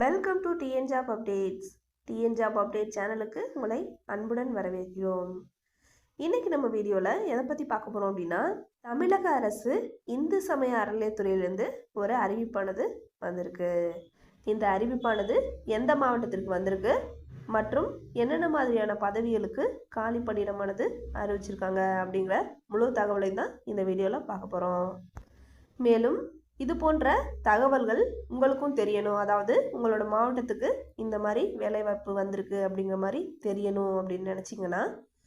Welcome to TN job updates TN job update சேனலுக்கு உங்களை அன்புடன் வரவேற்கிறோம். இன்றைக்கி நம்ம வீடியோவில் எதை பற்றி பார்க்க போகிறோம் அப்படின்னா தமிழக அரசு இந்து சமய அறநிலையத்துறையிலேருந்து ஒரு அறிவிப்பானது வந்திருக்கு. இந்த அறிவிப்பானது எந்த மாவட்டத்திற்கு வந்திருக்கு? மற்றும் என்னென்ன மாதிரியான பதவிகளுக்கு காலி பணியிடமானது அறிவிச்சிருக்காங்க அப்படிங்கிற முழு தகவலையும் தான் இந்த வீடியோவில் பார்க்க போகிறோம் மேலும் இது போன்ற தகவல்கள் உங்களுக்கும் தெரியணும். அதாவது உங்களோட மாவட்டத்துக்கு இந்த மாதிரி வேலைவாய்ப்பு வந்திருக்கு அப்படிங்கிற மாதிரி தெரியணும் அப்படின்னு நினச்சிங்கன்னா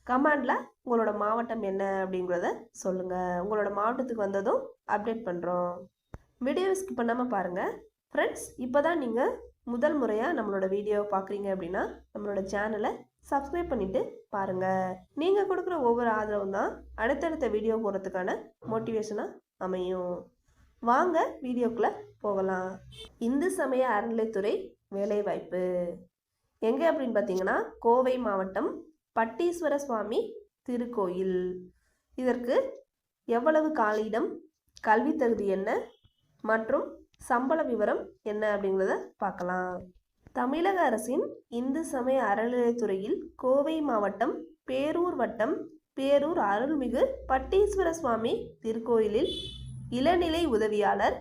கமாண்டில் உங்களோட மாவட்டம் என்ன அப்படிங்கிறத சொல்லுங்கள் உங்களோட மாவட்டத்துக்கு வந்ததும் அப்டேட் பண்ணுறோம் வீடியோ ஸ்கிப் பண்ணாமல் பாருங்கள் ஃப்ரெண்ட்ஸ் இப்போ தான் நீங்கள் முதல் முறையாக நம்மளோட வீடியோவை பார்க்குறீங்க அப்படின்னா நம்மளோட சேனலை சப்ஸ்கிரைப் பண்ணிவிட்டு பாருங்கள் நீங்கள் கொடுக்குற ஒவ்வொரு ஆதரவும் தான் அடுத்தடுத்த வீடியோ போகிறதுக்கான மோட்டிவேஷனாக அமையும். வாங்க வீடியோக்குள்ளே போகலாம். இந்து சமய அறநிலைத்துறை வேலைவாய்ப்பு. எங்கே அப்படின்னு பார்த்தீங்கன்னா கோவை மாவட்டம் பட்டீஸ்வர சுவாமி திருக்கோயில். இதற்கு எவ்வளவு காலியிடம் கல்வி தகுதி என்ன மற்றும் சம்பள விவரம் என்ன அப்படிங்கிறத பார்க்கலாம். தமிழக அரசின் இந்து சமய அறநிலைத்துறையில் கோவை மாவட்டம் பேரூர் வட்டம் பேரூர் அருள்மிகு பட்டீஸ்வர சுவாமி திருக்கோயிலில் இளநிலை உதவியாளர்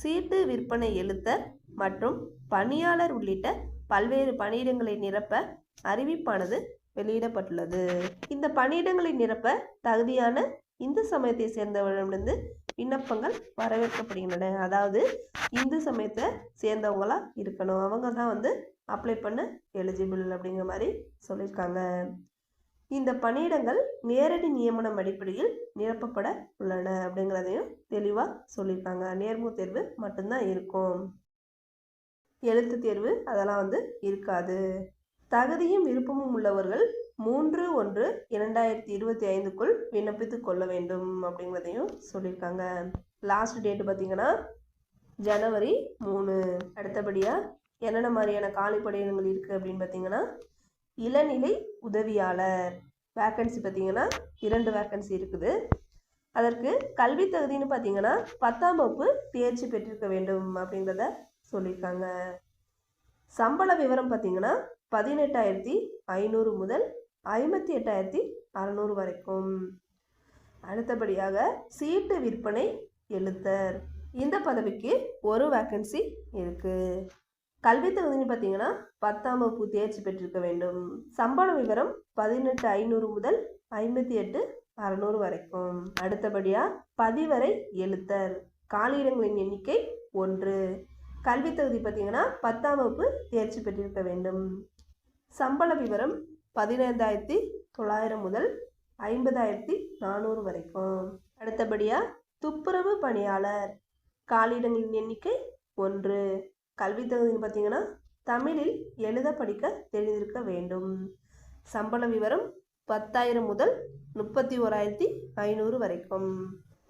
சீட்டு விற்பனை எழுத்தர் மற்றும் பணியாளர் உள்ளிட்ட பல்வேறு பணியிடங்களை நிரப்ப அறிவிப்பானது வெளியிடப்பட்டுள்ளது. இந்த பணியிடங்களை நிரப்ப தகுதியான இந்து சமயத்தை சேர்ந்தவர்களிடமிருந்து விண்ணப்பங்கள் வரவேற்கப்படுகின்றன. அதாவது இந்து சமயத்தை சேர்ந்தவங்களா இருக்கணும். அவங்க தான் வந்து அப்ளை பண்ண எலிஜிபிள் அப்படிங்கிற மாதிரி சொல்லியிருக்காங்க. இந்த பணியிடங்கள் நேரடி நியமனம் அடிப்படையில் நிரப்பப்பட உள்ளன அப்படிங்கிறதையும் தெளிவாக சொல்லியிருக்காங்க. நேர்முக தேர்வு மட்டும்தான் இருக்கும். எழுத்து தேர்வு அதெல்லாம் வந்து இருக்காது. தகுதியும் விருப்பமும் உள்ளவர்கள் மூன்று ஒன்று இரண்டாயிரத்தி இருபத்தி ஐந்துக்குள் விண்ணப்பித்து கொள்ள வேண்டும் அப்படிங்கிறதையும் சொல்லியிருக்காங்க. லாஸ்ட் டேட்டு பார்த்தீங்கன்னா ஜனவரி மூணு. அடுத்தபடியாக என்னென்ன மாதிரியான காலி இருக்குது அப்படின்னு பார்த்தீங்கன்னா இளநிலை உதவியாளர். வேக்கன்சி பார்த்தீங்கன்னா இரண்டு வேக்கன்சி இருக்குது. அதற்கு கல்வி தகுதின்னு பார்த்தீங்கன்னா பத்தாம் வகுப்பு தேர்ச்சி பெற்றிருக்க வேண்டும் அப்படிங்கிறத சொல்லியிருக்காங்க. சம்பள விவரம் பார்த்தீங்கன்னா பதினெட்டாயிரத்தி ஐநூறு முதல் ஐம்பத்தி எட்டாயிரத்தி அறநூறு வரைக்கும். அடுத்தபடியாக சீட்டு விற்பனை எழுத்தர். இந்த பதவிக்கு ஒரு வேக்கன்சி இருக்குது கல்வி தகுதின்னு பார்த்தீங்கன்னா பத்தாம் வகுப்பு தேர்ச்சி பெற்றிருக்க வேண்டும். சம்பள விவரம் பதினெட்டு ஐநூறு முதல் ஐம்பத்தி எட்டு அறநூறு வரைக்கும். அடுத்தபடியாக பதிவரை எழுத்தர். காலியிடங்களின் எண்ணிக்கை ஒன்று. கல்வி தகுதி பார்த்தீங்கன்னா பத்தாம் வகுப்பு தேர்ச்சி பெற்றிருக்க வேண்டும். சம்பள விவரம் பதினைந்தாயிரத்தி தொள்ளாயிரம் முதல் ஐம்பதாயிரத்தி நானூறு வரைக்கும். அடுத்தபடியாக துப்புரவு பணியாளர். காலியிடங்களின் எண்ணிக்கை ஒன்று. கல்வி தகுதின்னு பார்த்தீங்கன்னா தமிழில் எழுத படிக்க தெரிந்திருக்க வேண்டும். சம்பள விவரம் பத்தாயிரம் முதல் முப்பத்தி ஓராயிரத்தி ஐநூறு வரைக்கும்.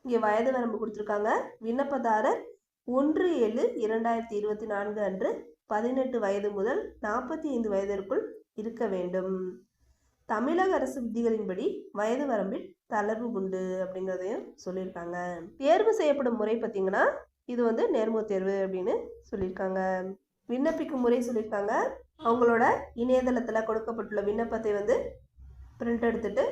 இங்கே வயது வரம்பு கொடுத்துருக்காங்க. விண்ணப்பதாரர் ஒன்று ஏழு இரண்டாயிரத்தி இருபத்தி நான்கு அன்று பதினெட்டு வயது முதல் நாற்பத்தி ஐந்து வயதிற்குள் இருக்க வேண்டும். தமிழக அரசு விதிகளின்படி வயது வரம்பில் தளர்வு உண்டு அப்படிங்கிறதையும் சொல்லியிருக்காங்க. தேர்வு செய்யப்படும் முறை பார்த்தீங்கன்னா இது வந்து நேர்முக தேர்வு அப்படின்னு சொல்லியிருக்காங்க. விண்ணப்பிக்கும் முறை சொல்லியிருக்காங்க. அவங்களோட இணையதளத்தில் கொடுக்கப்பட்டுள்ள விண்ணப்பத்தை வந்து பிரிண்ட் எடுத்துட்டு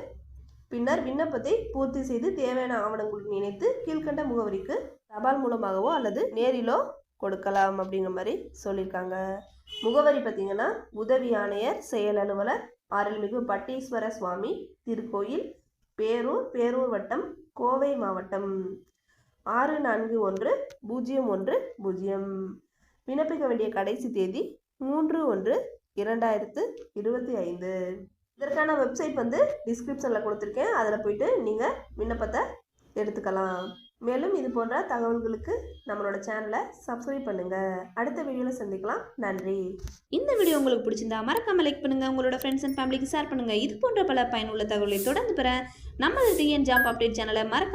பின்னர் விண்ணப்பத்தை பூர்த்தி செய்து தேவையான ஆவணங்களுடன் இணைத்து கீழ்கண்ட முகவரிக்கு தபால் மூலமாகவோ அல்லது நேரிலோ கொடுக்கலாம் அப்படிங்கிற மாதிரி சொல்லியிருக்காங்க. முகவரி பார்த்தீங்கன்னா உதவி ஆணையர் செயல் அலுவலர் அருள்மிகு பட்டீஸ்வர சுவாமி திருக்கோயில் பேரூர் பேரூர் வட்டம் கோவை மாவட்டம். ஆறு நான்கு ஒன்று பூஜ்ஜியம் ஒன்று பூஜ்ஜியம். விண்ணப்பிக்க வேண்டிய கடைசி தேதி மூன்று ஒன்று இரண்டாயிரத்து இருபத்தி ஐந்து. இதற்கான வெப்சைட் வந்து டிஸ்கிரிப்ஷனில் கொடுத்துருக்கேன். அதில் போயிட்டு நீங்கள் விண்ணப்பத்தை எடுத்துக்கலாம். மேலும் இது போன்ற தகவல்களுக்கு நம்மளோட சேனலை சப்ஸ்கிரைப் பண்ணுங்கள் அடுத்த வீடியோவில் சந்திக்கலாம். நன்றி. இந்த வீடியோ உங்களுக்கு பிடிச்சிருந்தா மறக்காம லைக் பண்ணுங்க. உங்களோட ஃப்ரெண்ட்ஸ் அண்ட் ஃபேமிலிக்கு ஷேர் பண்ணுங்க. இது போன்ற பல பயனுள்ள தகவலை தொடர்ந்து பெற நமது டிஎன் ஜாப் அப்டேட் சேனலை மறக்காம